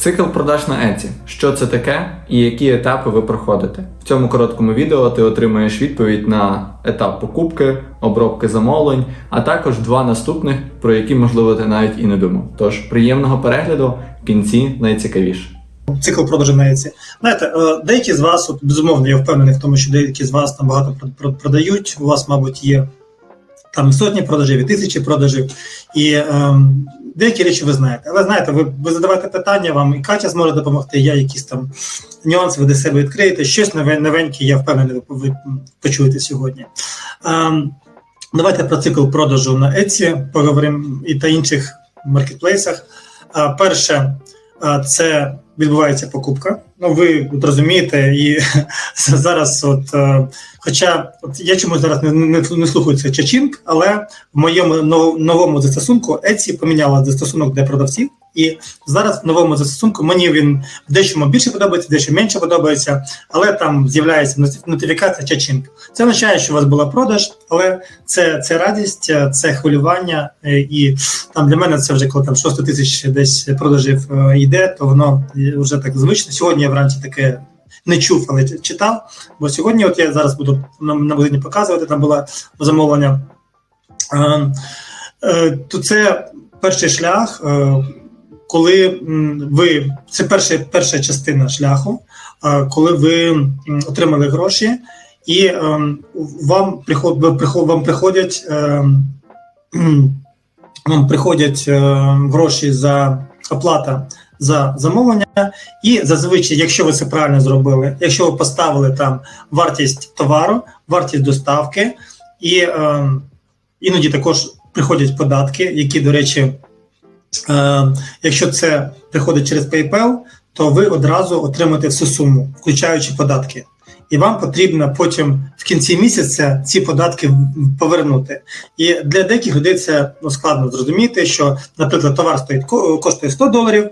Цикл продаж на Еці. Що це таке і які етапи ви проходите? В цьому короткому відео ти отримаєш відповідь на етап покупки, обробки замовлень, а також два наступних, про які можливо ти навіть і не думав. Тож приємного перегляду в кінці найцікавіше. цикл продажу на Еці. Знаєте, е, деякі з вас, от, безумовно, я впевнений в тому, що деякі з вас там багато прод- прод- продають. У вас, мабуть, є там сотні продажів і тисячі продажів. І ем, деякі речі ви знаєте. Але знаєте, ви, ви задавайте питання, вам і Катя зможе допомогти, я якісь там нюанси ви для себе відкриєте. Щось нове- новеньке, я впевнений, ви, ви почуєте сьогодні. Ем, давайте про цикл продажу на Etsy поговоримо і та інших маркетплейсах. Е, перше, е, це відбувається покупка. Ну, ви от розумієте, і зараз, от, е, хоча от я чому зараз не, не, не слухаю це Чачінг, але в моєму нов- новому застосунку Etsy поміняла застосунок для продавців. І зараз в новому застосунку мені він дечому більше подобається, дещо менше подобається, але там з'являється нотиф- нотифікація Чачінг. Це означає, що у вас була продаж, але це, це радість, це хвилювання, е, і там для мене це вже коли там 600 тисяч десь продажів е, йде, то воно вже так звично. Сьогодні я вранці таке не чув, але читав. Бо сьогодні, от я зараз буду на, магазині показувати, там було замовлення. Е, е, то це перший шлях, коли ви це перша, перша частина шляху, е, коли ви отримали гроші, і ем, вам приход, вам приходять. ем, вам приходять е, гроші за оплата за замовлення, і зазвичай, якщо ви це правильно зробили, якщо ви поставили там вартість товару, вартість доставки, і е, іноді також приходять податки, які, до речі, е, якщо це приходить через PayPal, то ви одразу отримаєте всю суму, включаючи податки. І вам потрібно потім в кінці місяця ці податки повернути. І для деяких людей це ну, складно зрозуміти, що, наприклад, товар стоїть ко- коштує 100 доларів.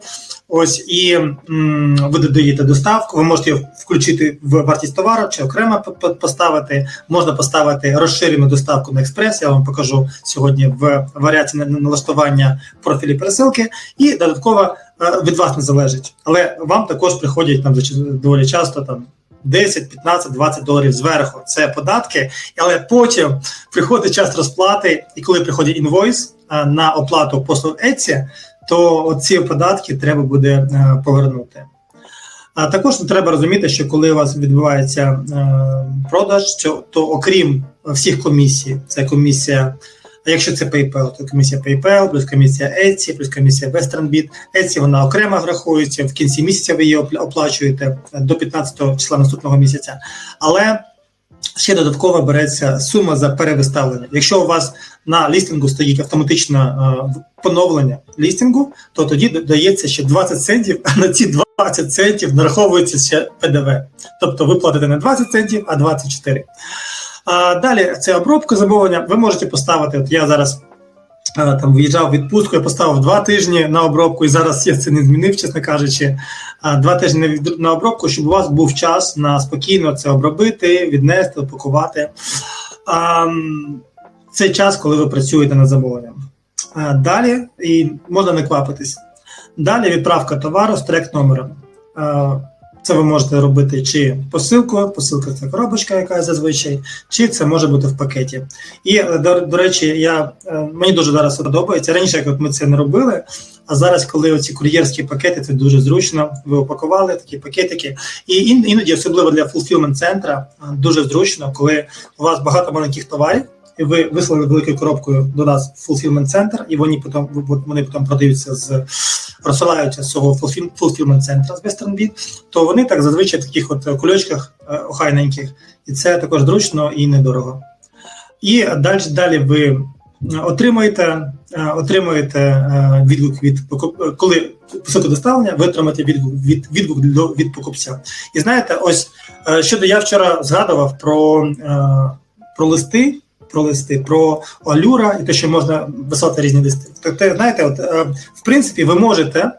Ось і м, ви додаєте доставку. Ви можете включити в вартість товару чи окремо по- по- поставити. Можна поставити розширену доставку на експрес. Я вам покажу сьогодні в варіації на- на налаштування профілі пересилки, і додатково е, від вас не залежить. Але вам також приходять там доволі часто там. 10, 15, 20 доларів зверху це податки, але потім приходить час розплати, і коли приходить інвойс а, на оплату послуг Etsy, то ці податки треба буде е, повернути. А також треба розуміти, що коли у вас відбувається е, продаж, то окрім всіх комісій, це комісія. А якщо це PayPal, то комісія PayPal, плюс комісія Etsy, плюс комісія WesternBit. Etsy вона окремо рахується, в кінці місяця ви її опла- оплачуєте до 15 числа наступного місяця. Але ще додатково береться сума за перевиставлення. Якщо у вас на лістингу стоїть автоматичне поновлення лістингу, то тоді додається ще 20 центів, а на ці 20 центів нараховується ще ПДВ. Тобто ви платите не 20 центів, а 24. А далі це обробка замовлення. Ви можете поставити. От я зараз там виїжджав відпустку, я поставив два тижні на обробку, і зараз я це не змінив, чесно кажучи. Два тижні на обробку, щоб у вас був час на спокійно це обробити, віднести, упакувати. А, Це час, коли ви працюєте над замовленням. Далі і можна не квапитись. Далі відправка товару з трек номером. Це ви можете робити чи посилкою, посилка це коробочка, яка зазвичай, чи це може бути в пакеті. І е, до, до речі, я е, мені дуже зараз подобається. Раніше як ми це не робили. А зараз, коли оці кур'єрські пакети, це дуже зручно. Ви упакували такі пакетики. І іноді, особливо для fulfillment центра, е, дуже зручно, коли у вас багато маленьких товарів, і ви вислали великою коробкою до нас в fulfillment центр, і вони потім вони потім продаються з розсилаються з цього fulfillment центра з WesternBit, то вони так зазвичай в таких от кульочках е, охайненьких, і це також зручно і недорого. І далі далі ви отримуєте, е, отримуєте е, відгук від покуп- е, коли посилка доставлення, ви отримаєте відгук від відгук до від покупця. І знаєте, ось е, щодо я вчора згадував про, е, про листи. Про листи, про алюра і те, що можна висувати різні листи. Тобто, знаєте, от е, в принципі, ви можете,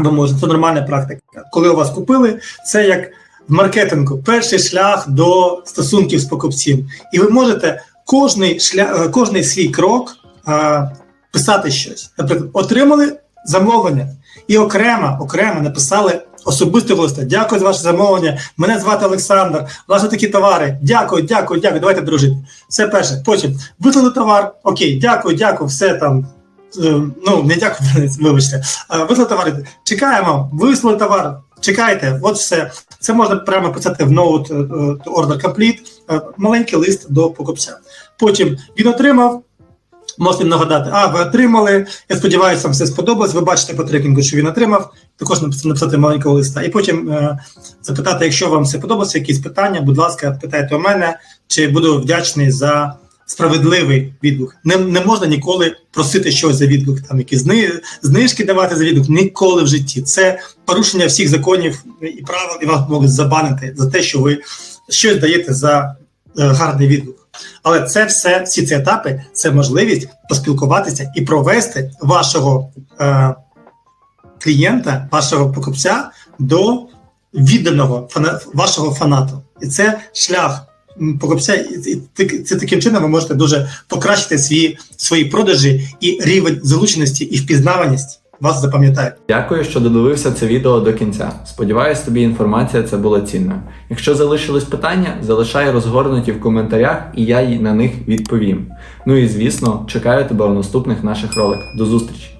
ви можете, це нормальна практика. Коли у вас купили, це як в маркетингу, перший шлях до стосунків з покупцем. І ви можете кожний шлях, е, кожний свій крок е, писати щось. Наприклад, отримали замовлення. І окремо, окремо написали особисте листа. Дякую за ваше замовлення. Мене звати Олександр. У такі товари. Дякую, дякую, дякую. Давайте дружити. Це перше. Потім вислали товар. Окей, дякую, дякую, все там. Е, Ну, не дякую, вибачте. Е, Вислали товар. Чекаємо, вислали товар. Чекайте, от все. Це можна прямо писати в Note е, Order Complete, маленький лист до покупця. Потім він отримав. Можете нагадати, а ви отримали. Я сподіваюся, вам все сподобалось. Ви бачите по трекінгу, що він отримав. Також написати, маленького листа. І потім е, запитати, якщо вам все подобається, якісь питання, будь ласка, питайте у мене, чи буду вдячний за справедливий відгук. Не, не можна ніколи просити щось за відгук, там якісь зни, знижки давати за відгук. Ніколи в житті. Це порушення всіх законів і правил, і вас можуть забанити за те, що ви щось даєте за е, гарний відгук. Але це все, всі ці етапи, це можливість поспілкуватися і провести вашого е, клієнта, вашого покупця до відданого фана, вашого фанату. І це шлях покупця. І, це таким чином ви можете дуже покращити свої, свої продажі і рівень залученості і впізнаваність вас запам'ятає. Дякую, що додивився це відео до кінця. Сподіваюсь, тобі інформація це була цінна. Якщо залишились питання, залишай розгорнуті в коментарях, і я їй на них відповім. Ну і звісно, чекаю тебе у наступних наших роликах. До зустрічі!